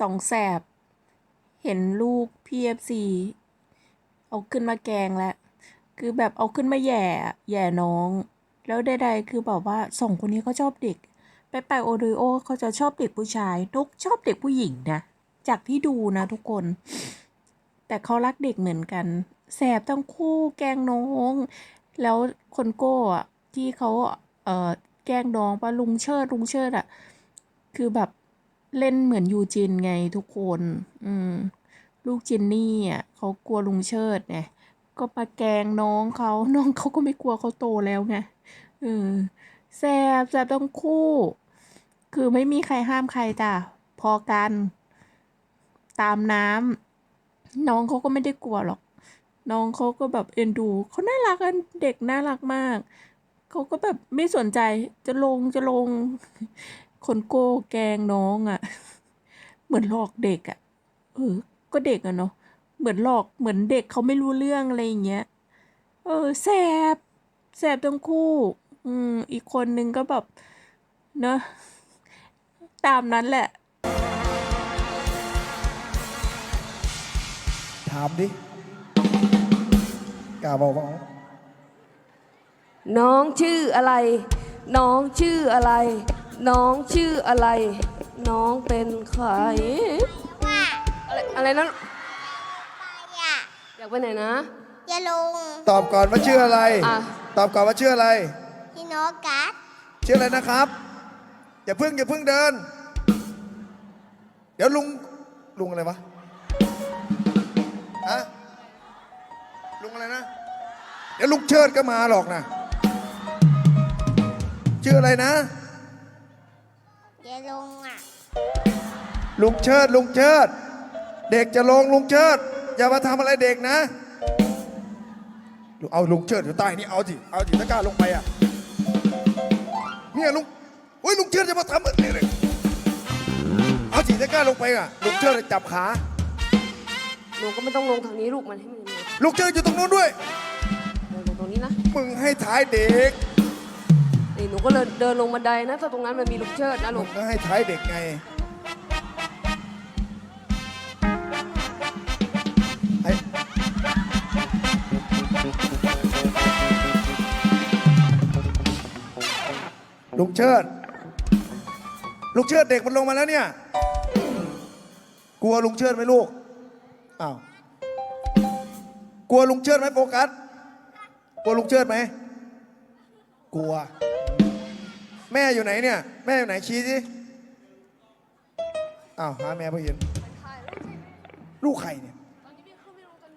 สองแสบ เห็นลูกพีเอฟซีเอาขึ้นมาแกงแล้ว คือแบบเอาขึ้นมาแย่แย่น้อง แล้วใดๆคือแบบว่าสองคนนี้เขาชอบเด็ก ไปไปโอริโอเขาจะชอบเด็กผู้ชายนกชอบเด็กผู้หญิงนะ จากที่ดูนะทุกคน แต่เขารักเด็กเหมือนกัน แสบทั้งคู่แกงน้อง แล้วคนโก้ที่เขาเออแกล้งน้องปะลุงเชิดลุงเชิดอะคือแบบ เล่นเหมือนยูจินไงทุกคน อืม ลูกจินนี่อะเขากลัวลุงเชิดไงก็มาแกงน้องเขาน้องเขาก็ไม่กลัวเขาโตแล้วไงเออแสบแสบทั้งคู่ คือไม่มีใครห้ามใครจ้ะพอกันตามน้ำน้องเขาก็ไม่ได้กลัวหรอก น้องเขาก็แบบเอ็นดูเขาน่ารักกันเด็กน่ารักมากเขาก็แบบไม่สนใจจะลงจะลง คนโก้แกล้งน้องอะ่ะ เหมือนหลอกเด็กอะ่ะ เออ ก็เด็กอะเนาะ เหมือนหลอก เหมือนเด็กเขาไม่รู้เรื่องอะไรอย่างเงี้ย เออแสบ แสบทั้งคู่ อืม อีกคนนึงก็แบบ เนอะตามนั้นแหละ ถามดิกล้าบอกว่าน้องชื่ออะไร น้องชื่ออะไร น้องชื่ออะไร น้องเป็นใครอะไรอะไรนั้นอยากอยากไปไหนนะจะลงตอบก่อนว่าชื่ออะไร อะ ตอบก่อนว่าชื่ออะไรที่โนกัสชื่ออะไรนะครับ อย่าเพิ่งอย่าเพิ่งเดิน เดี๋ยวลุงลุงอะไรวะฮะลุงอะไรนะ เดี๋ยวลุงเชิดก็มาหรอกนะ ชื่ออะไรนะ จะลงอะ ลุงเชิดลุงเชิด เด็กจะลงลุงเชิด อย่ามาทำอะไรเด็กนะ เอาลุงเชิดอยู่ใต้นี่เอาสิเอาสิถ้ากล้าลงไปอะเนี่ยลุงโอ้ยลุงเชิดจะมาทำอะไรเลยเอาสิถ้ากล้าลงไปอะลุงเชิดจะจับขาหนูก็ไม่ต้องลงทางนี้ลูกมันให้มันเลยลุงเชิดอยู่ตรงนู้นด้วยเดินลงตรงนี้นะมึงให้ท้ายเด็ก นี่หนูก็เลยเดินลงบันไดนะถ้าตรงนั้นมันมีลูกเชิดนะลูงกก็ให้ท้ายเด็กไง ไอ้ลุงเชิดลุงเชิดเด็กมันลงมาแล้วเนี่ย กลัวลุงเชิดไหมลูก อ้าว กลัวลุงเชิดไหมโฟกัส กลัวลุงเชิดไหม กลัว แม่อยู่ไหนเนี่ย แม่อยู่ไหนชี้สิอ้าวหาแม่เพื่อเห็น ลูกใครเนี่ย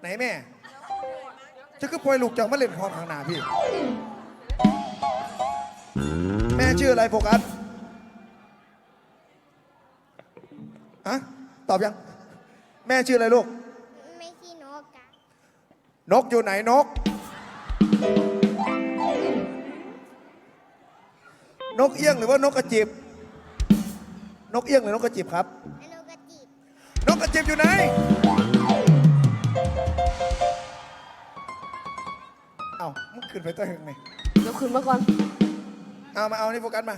ไหนแม่ จะคือปล่อยลูกจากมาเล่นพรข้างหน้าพี่ แม่ชื่ออะไรโฟกัสอะตอบยัง แม่ชื่ออะไรลูก ไม่ใช่โนกัสนกอยู่ไหนนก นกเอี้ยงหรือว่านกกระจิบ นกเอี้ยงหรือนกกระจิบครับอโนกจิบนกกระจิบอยู่ไหน เอามึงขึ้นไปตั้งไหนเดี๋ยวขึ้นมาก่อน เอามาเอานี่โฟกัสมา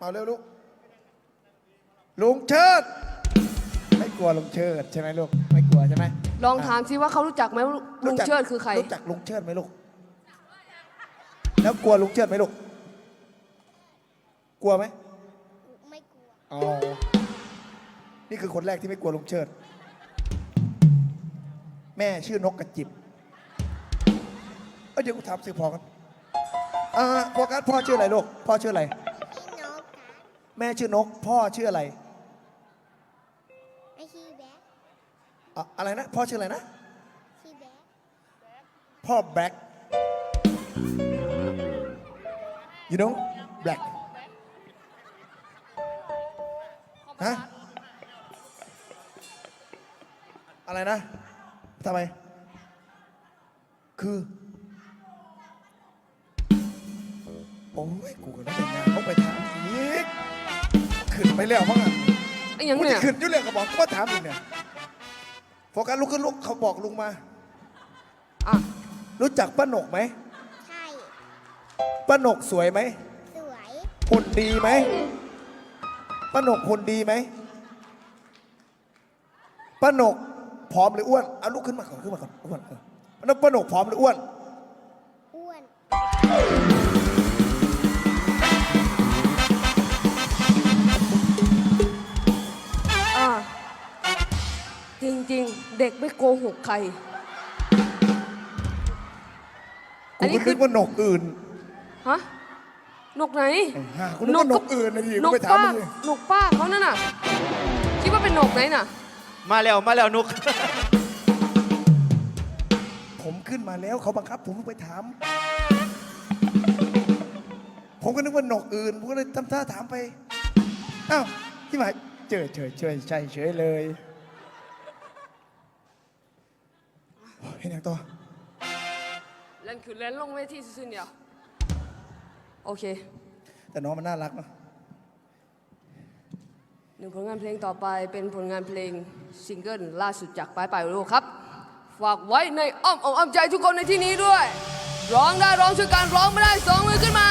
มาเร็วลูก ลุงเชิด ไม่กลัวลุงเชิดใช่ไหมลูก ไม่กลัวใช่ไหมลองถามสิว่าเขารู้จักไหมว่าลุงเชิดคือใคร รู้จักลุงเชิดไหมลูก แล้วกลัวลุงเชิดไหมลูก กลัวไหมไม่กลัว อ๋อ นี่คือคนแรกที่ไม่กลัวลุงเชิด แม่ชื่อนกกระจิบ เอ้ยเดี๋ยวกูถามสื่อพอกันอ่าโฟกัสพ่อชื่ออะไรลูก พ่อชื่ออะไรที่โนกัสแม่ชื่อนก พ่อชื่ออะไรไม่ใช่แบ๊กอะอะไรนะ พ่อชื่ออะไรนะ ชื่อแบ๊กพ่อแบล็ก you know black ฮะอะไรนะทำไม คือ โอ้ย กูก็ได้แต่งงานเขาไปถามอีกขึ้นไปแล้วมั้งอะไอ้หยังกูเนี่จะยขึ้นอยู่เรื่องก็บอกกูว่าถามอีกเนี่ยโฟกัสลุกขึ้นลุกเขาบอกลุงมา อะรู้จักป้าหนกไหมใช่ ป้าหนกสวยไหม สวย หุ่นดีไหม ป้าหนกหุ่นดีไหมป้าหนกผอมหรืออ้วนเอาลุกขึ้นมาก่อนขึ้นมาก่อนอ้วนเออแล้วป้าหนกผอมหรืออ้วน อ้วน อ่าจริงๆ เด็กไม่โกหกใครอักูนนี้ก็คืนึอ กว่าหนกอื่น ฮะ นกไหนไอ้ห่ากูนึกว่านกอื่นนะดินกูกไปถามป้ามึงดินกป้าเขานั่นน่ะ คิดว่าเป็นนกไหนน่ะ มาแล้วมาแล้วนุก ผมขึ้นมาแล้วเขาบังคับ ผมไปถาม ผมก็นึกว่าหนกอื่น ผมก็เลยทำท่าถามไป อ้าวที่หมายเจอเฉยเฉยใช่เฉยเลยโอ้ยเห็นอย่างตัวเล่นคือเล่นลงเวทีซื่อๆเดียว โอเค แต่น้องมันน่ารักเนาะหนึ่งผลงานเพลงต่อไปเป็นผลงานเพลงซิงเกิลล่าสุดจากปลายปลายโลกครับ ฝากไว้ในอ้อมอกอ้อมใจทุกคนในที่นี้ด้วย ร้องได้ร้องช่วยกันร้องไม่ได้สองมือขึ้นมา